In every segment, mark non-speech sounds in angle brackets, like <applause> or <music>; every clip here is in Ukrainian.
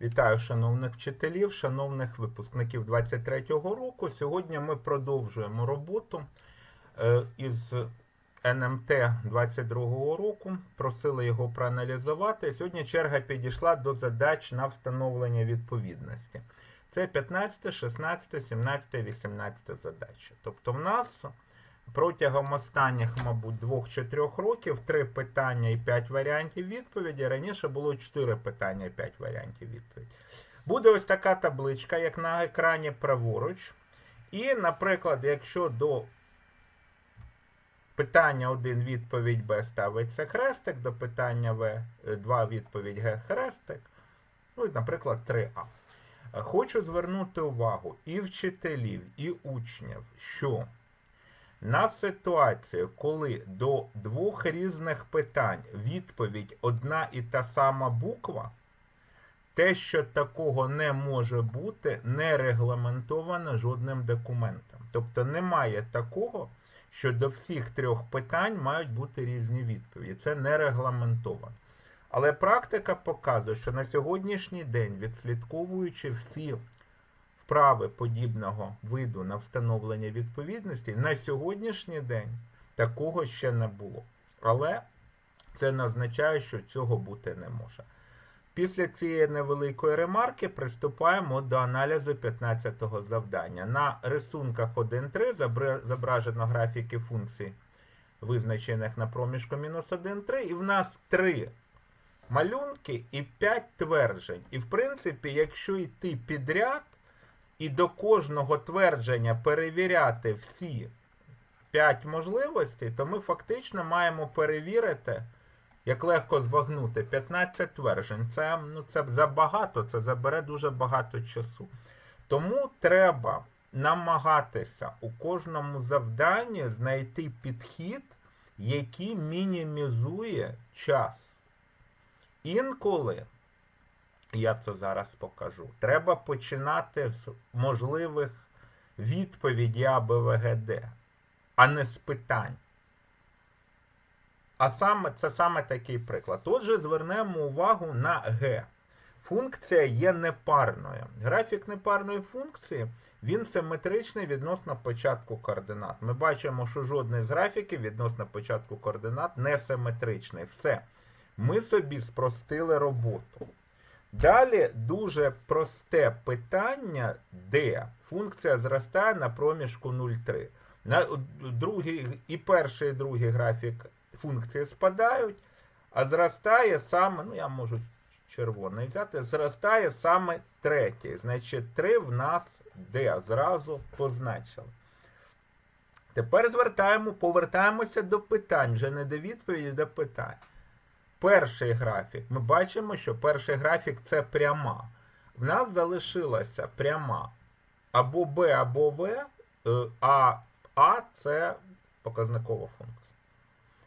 Вітаю шановних вчителів, шановних випускників 23-го року. Сьогодні ми продовжуємо роботу е, із НМТ 22-го року. Просили його проаналізувати. Сьогодні черга підійшла до задач на встановлення відповідності. Це 15, 16, 17, 18 задачі. Тобто в нас протягом останніх, мабуть, двох чи трьох років три питання і п'ять варіантів відповіді. Раніше було чотири питання і п'ять варіантів відповіді. Буде ось така табличка, як на екрані праворуч. І, наприклад, якщо до питання 1 відповідь Б ставиться хрестик, до питання В 2 відповідь Г хрестик, ну і, наприклад, 3А. Хочу звернути увагу і вчителів, і учнів, що на ситуацію, коли до двох різних питань відповідь одна і та сама буква, те, що такого не може бути, не регламентовано жодним документом. Тобто немає такого, що до всіх трьох питань мають бути різні відповіді. Це не регламентовано. Але практика показує, що на сьогоднішній день, відслідковуючи всі вправи подібного виду на встановлення відповідності, на сьогоднішній день такого ще не було. Але це не означає, що цього бути не може. Після цієї невеликої ремарки приступаємо до аналізу 15-го завдання. На рисунках 1.3 зображено графіки функцій, визначених на проміжку мінус 1,3, і в нас три малюнки і 5 тверджень. І в принципі, якщо йти підряд і до кожного твердження перевіряти всі 5 можливостей, то ми фактично маємо перевірити, як легко збагнути, 15 тверджень. Це, ну, це забагато, це забере дуже багато часу. Тому треба намагатися у кожному завданні знайти підхід, який мінімізує час. Інколи, я це зараз покажу, треба починати з можливих відповідей А, Б, В, Г, Д, а не з питань. А саме, це саме такий приклад. Отже, звернемо увагу на Г. Функція є непарною. Графік непарної функції він симетричний відносно початку координат. Ми бачимо, що жодний з графіків відносно початку координат не симетричний. Все. Ми собі спростили роботу. Далі дуже просте питання, де функція зростає на проміжку 0,3. На другий, І перший і другий графік функції спадають, а зростає саме, ну я можу червоний взяти, зростає саме третій. Значить, 3 в нас де зразу позначили. Тепер звертаємо, повертаємося до питань, вже не до відповіді, до питань. Перший графік. Ми бачимо, що перший графік це пряма. В нас залишилася пряма або Б, або В, а А це показникова функція.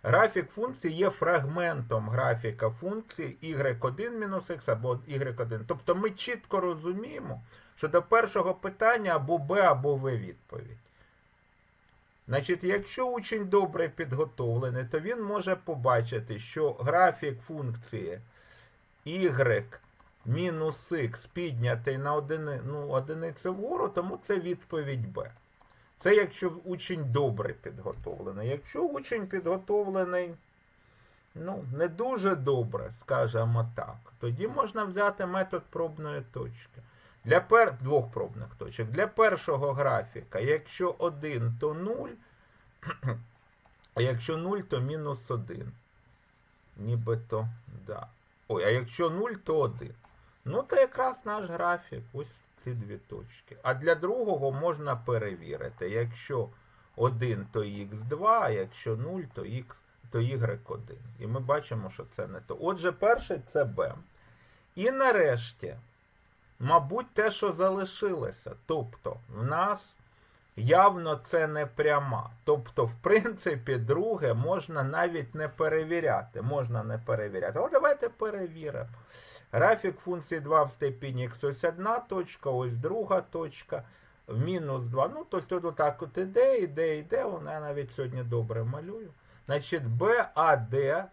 Графік функції є фрагментом графіка функції y1-x або y1. Тобто ми чітко розуміємо, що до першого питання або Б, або В відповідь. Значить, якщо учень добре підготовлений, то він може побачити, що графік функції y мінус х піднятий на одини, ну, одиницю вгору, тому це відповідь Б. Це якщо учень добре підготовлений. Якщо учень підготовлений ну, не дуже добре, скажімо так, тоді можна взяти метод пробної точки. Для пер... двох пробних точок. Для першого графіка, якщо 1, то 0, <clears throat> а якщо 0, то мінус 1. Нібито, да. Ой, а якщо 0, то 1. Ну, то якраз наш графік. Ось ці дві точки. А для другого можна перевірити. Якщо 1, то х2, а якщо 0, то х, то y1. І ми бачимо, що це не то. Отже, перший це b. І нарешті, мабуть, те, що залишилося. Тобто, в нас явно це не пряма. Тобто, в принципі, друге можна навіть не перевіряти. Можна не перевіряти. Але давайте перевіримо. Графік функції 2 в степені x ось одна точка, ось друга точка, мінус 2. Ну, тобто так от іде, іде, іде, вона навіть сьогодні добре малюю. Значить, BAD,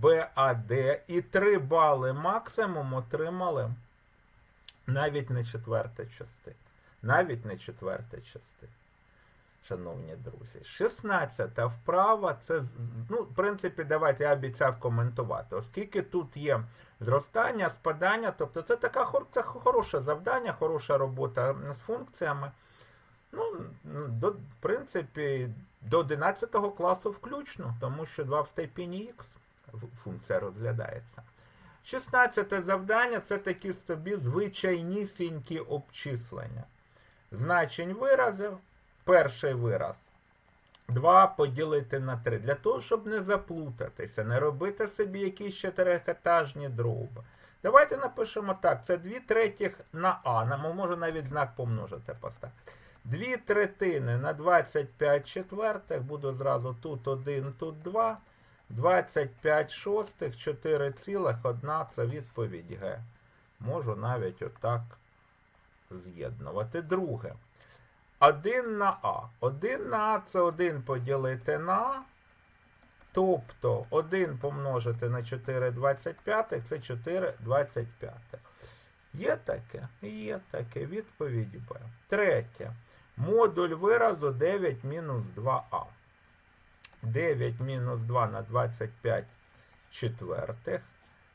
BAD і 3 бали максимум отримали Навіть не четверта частина. Навіть не четверта частина. Шановні друзі, 16 вправа, це, ну, в принципі, давайте я обіцяв коментувати. Оскільки тут є зростання, спадання, тобто це така це хороше завдання, хороша робота з функціями. Ну, до, в принципі, до 11 класу включно, тому що 2 в степені х функція розглядається. 16 завдання це такі собі звичайнісінькі обчислення. Значень виразів. Перший вираз. 2 поділити на 3. Для того, щоб не заплутатися, не робити собі якісь чотирикатажні дроби. Давайте напишемо так. Це 2 третіх на А. Нам може навіть знак помножити поставити. 2 третини на 25 четвертих. Буду зразу тут 1, тут 2. 25 шостих, 4,1 це відповідь Г. Можу навіть отак з'єднувати. Друге. 1 на А. 1 на А це 1 поділити на А. Тобто 1 помножити на 4,25 це 4,25. Є таке? Є таке. Відповідь Б. Третє. Модуль виразу 9 мінус 2а. 9 мінус 2 на 25 четвертих.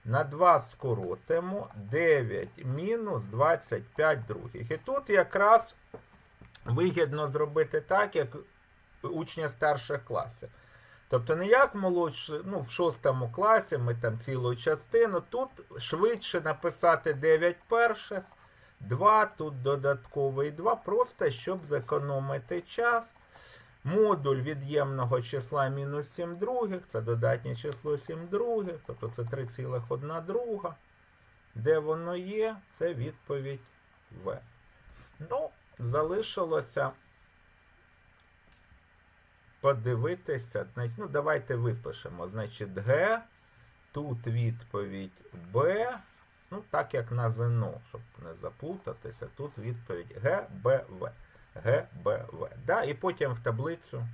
На 2 скоротимо 9 мінус 25 других. І тут якраз вигідно зробити так, як учня старших класів. Тобто не як молодші, ну, в шостому класі ми там цілу частину. Тут швидше написати 9 перших, 2, тут додатковий 2, просто щоб зекономити час. Модуль від'ємного числа мінус 7 других, це додатнє число 7 других, тобто це 3,1 друга. Де воно є, це відповідь В. Ну, залишилося подивитися. Ну, давайте випишемо. Значить, Г, тут відповідь Б. Ну, так як на ЗНО, щоб не заплутатися, тут відповідь Г, Б, В. Г, Б, В. Да? І потім в таблицю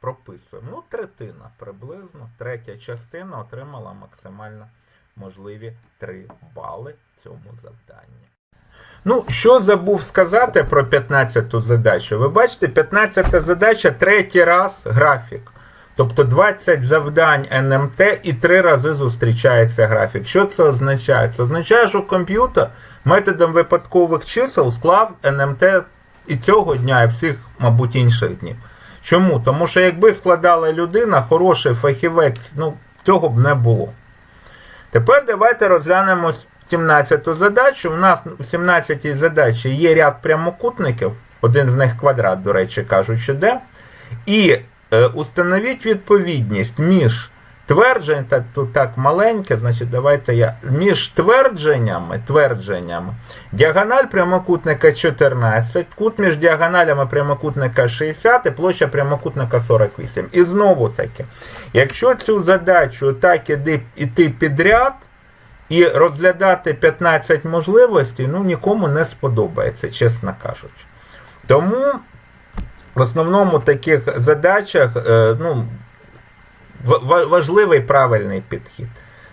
прописуємо. Ну, третина приблизно. Третя частина отримала максимально можливі 3 бали цьому завданні. Ну, що забув сказати про 15-ту задачу? Ви бачите, 15-та задача третій раз графік. Тобто 20 завдань НМТ і три рази зустрічається графік. Що це означає? Це означає, що комп'ютер методом випадкових чисел склав НМТ і цього дня, і всіх, мабуть, інших днів. Чому? Тому що якби складала людина, хороший фахівець, ну, цього б не було. Тепер давайте розглянемо 17-ту задачу. У нас в 17-й задачі є ряд прямокутників, один з них квадрат, до речі, кажучи, де. І установіть відповідність між тверджень, так, тут так маленьке, значить, давайте я. Між твердженнями, твердженнями, діагональ прямокутника 14, кут між діагоналями прямокутника 60 і площа прямокутника 48. І знову таки, якщо цю задачу так іди, іти підряд, і розглядати 15 можливостей, ну, нікому не сподобається, чесно кажучи. Тому в основному таких задачах е, ну, важливий правильний підхід.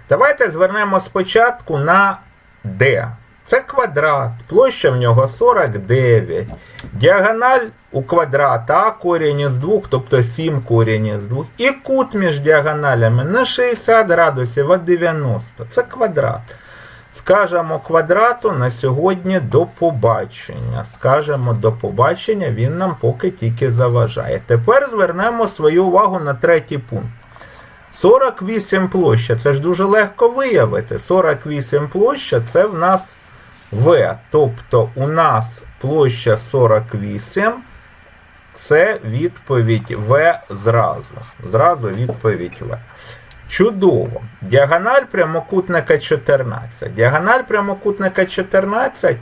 Давайте звернемо спочатку на D. Це квадрат, площа в нього 49. Діагональ у квадрата А корінь із 2, тобто 7 корінь із 2. І кут між діагоналями на 60 градусів, а 90. Це квадрат. Скажемо квадрату на сьогодні до побачення. Скажемо до побачення, він нам поки тільки заважає. Тепер звернемо свою увагу на третій пункт. 48 площа, це ж дуже легко виявити. 48 площа це в нас В. Тобто у нас площа 48 це відповідь В зразу. Зразу відповідь В. Чудово. Діагональ прямокутника 14. Діагональ прямокутника 14.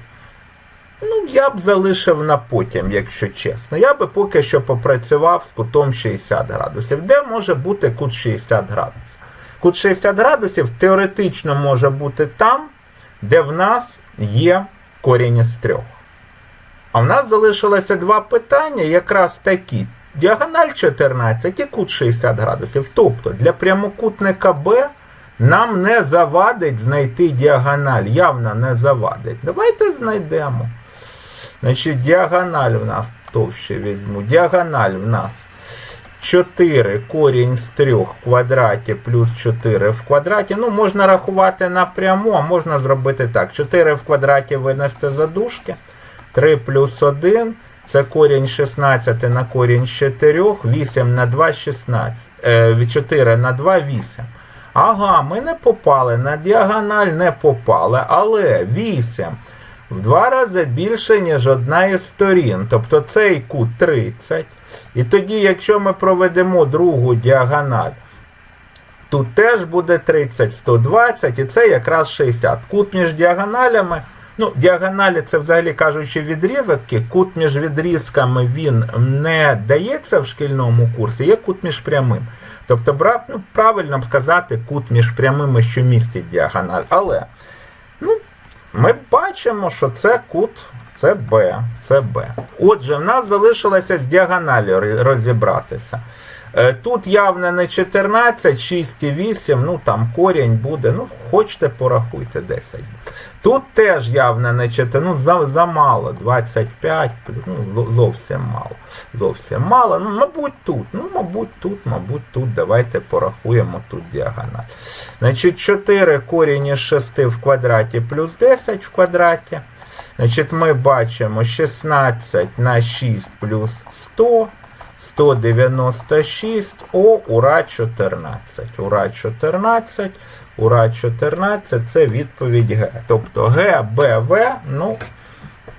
Ну, я б залишив на потім, якщо чесно. Я би поки що попрацював з кутом 60 градусів. Де може бути кут 60 градусів? Кут 60 градусів теоретично може бути там, де в нас є корінь із трьох. А в нас залишилося два питання, якраз такі. Діагональ 14 і кут 60 градусів. Тобто для прямокутника Б нам не завадить знайти діагональ, явно не завадить. Давайте знайдемо. Значить, діагональ в нас товще візьму. Діагональ в нас 4 корінь з 3 в квадраті плюс 4 в квадраті. Ну, можна рахувати напряму, а можна зробити так. 4 в квадраті винести за дужки. 3 плюс 1 це корінь 16 на корінь 4, 8 на 2 16. Е, 4 на 2 8. Ага, ми не попали, на діагональ не попали, але 8 в два рази більше, ніж одна із сторін. Тобто цей кут 30. І тоді, якщо ми проведемо другу діагональ, тут теж буде 30, 120, і це якраз 60. Кут між діагоналями. Ну, діагоналі це взагалі кажучи відрізки. Кут між відрізками він не дається в шкільному курсі, є кут між прямим. Тобто, ну, правильно сказати, кут між прямими, що містить діагональ. Але ну, ми бачимо, що це кут, це Б, це Б. Отже, в нас залишилося з діагоналі розібратися. Е, Тут явно не 14, 6,8, ну там корінь буде, ну хочете порахуйте 10. Тут теж явно не 4, ну за, замало, 25, ну зовсім мало. Зовсім мало. Ну, мабуть, тут, ну, мабуть, тут, мабуть, тут. Давайте порахуємо тут діагональ. Значить, 4 корінь із 6 в квадраті плюс 10 в квадраті. Значить, ми бачимо 16 на 6 плюс 100. 196, О, ура 14. Ура 14, ура 14 це відповідь Г. Тобто Г, Б, В, ну,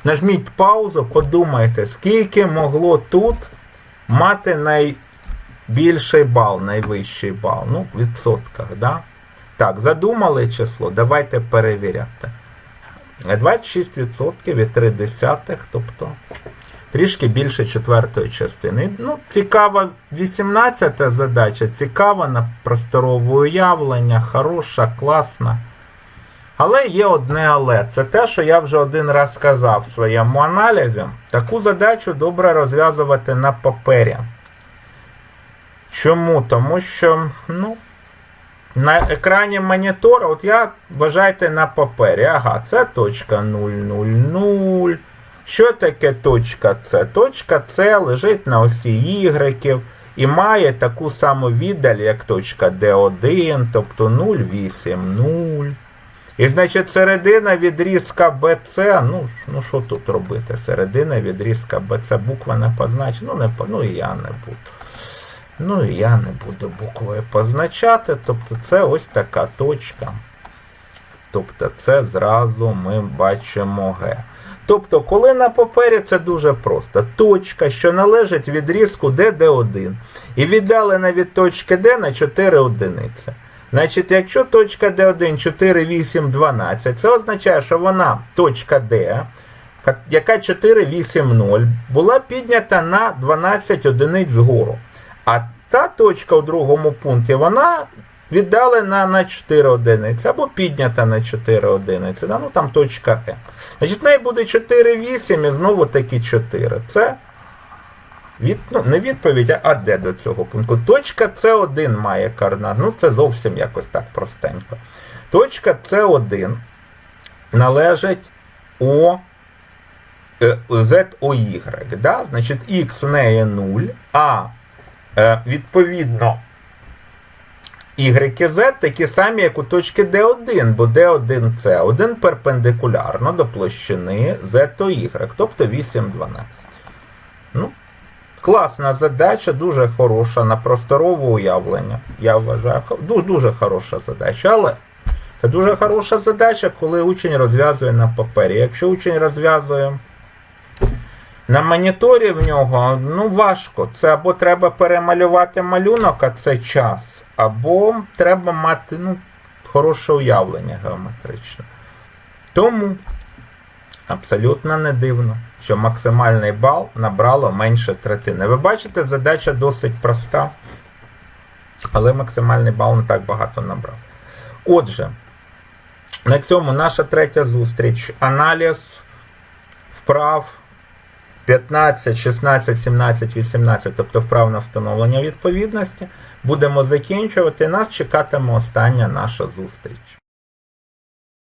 нажміть паузу, подумайте, скільки могло тут мати найбільший бал, найвищий бал. Ну, в відсотках, да? Так, задумали число, давайте перевіряти. 26% від 3 десятих, тобто трішки більше четвертої частини. Ну, цікава 18 задача, цікава на просторове уявлення, хороша, класна. Але є одне але. Це те, що я вже один раз сказав в своєму аналізі. Таку задачу добре розв'язувати на папері. Чому? Тому що, ну, на екрані монітора, от я вважайте на папері. Ага, це точка 000. Що таке точка С? Точка С лежить на осі Y і має таку саму віддаль, як точка D1, тобто 0,8,0. І значить середина відрізка BC, ну, ну що тут робити? Середина відрізка BC, буква не позначена, ну, не, ну і я не буду. Ну і я не буду буквою позначати, тобто це ось така точка. Тобто це зразу ми бачимо Г. Тобто, коли на папері це дуже просто. Точка, що належить відрізку D, D1. І віддалена від точки D на 4 одиниці. Значить, якщо точка D1 4, 8, 12, це означає, що вона точка D, яка 4, 8, 0, була піднята на 12 одиниць вгору. А та точка у другому пункті, вона віддалена на 4 одиниці або піднята на 4 одиниці. да, Ну там точка Е. Значить, в неї буде 4, 8 і знову таки 4. Це від, ну, не відповідь, а де до цього пункту. Точка С1 має координат. Ну, це зовсім якось так простенько. Точка С1 належить О е, ZOY. Да? Значить, Х в неї 0, а е, відповідно Y і Z такі самі, як у точки D1, бо D1 це 1 перпендикулярно до площини Z то Y, тобто 8, 12. Ну, класна задача, дуже хороша на просторове уявлення. Я вважаю, дуже, дуже хороша задача, але це дуже хороша задача, коли учень розв'язує на папері. Якщо учень розв'язує на моніторі в нього, ну важко. Це або треба перемалювати малюнок, а це час, або треба мати ну, хороше уявлення геометричне. Тому абсолютно не дивно, що максимальний бал набрало менше третини. Ви бачите, задача досить проста, але максимальний бал не так багато набрав. Отже, на цьому наша третя зустріч. Аналіз вправ 15, 16, 17, 18, тобто вправ на встановлення відповідності. Будемо закінчувати. Нас чекатиме остання наша зустріч.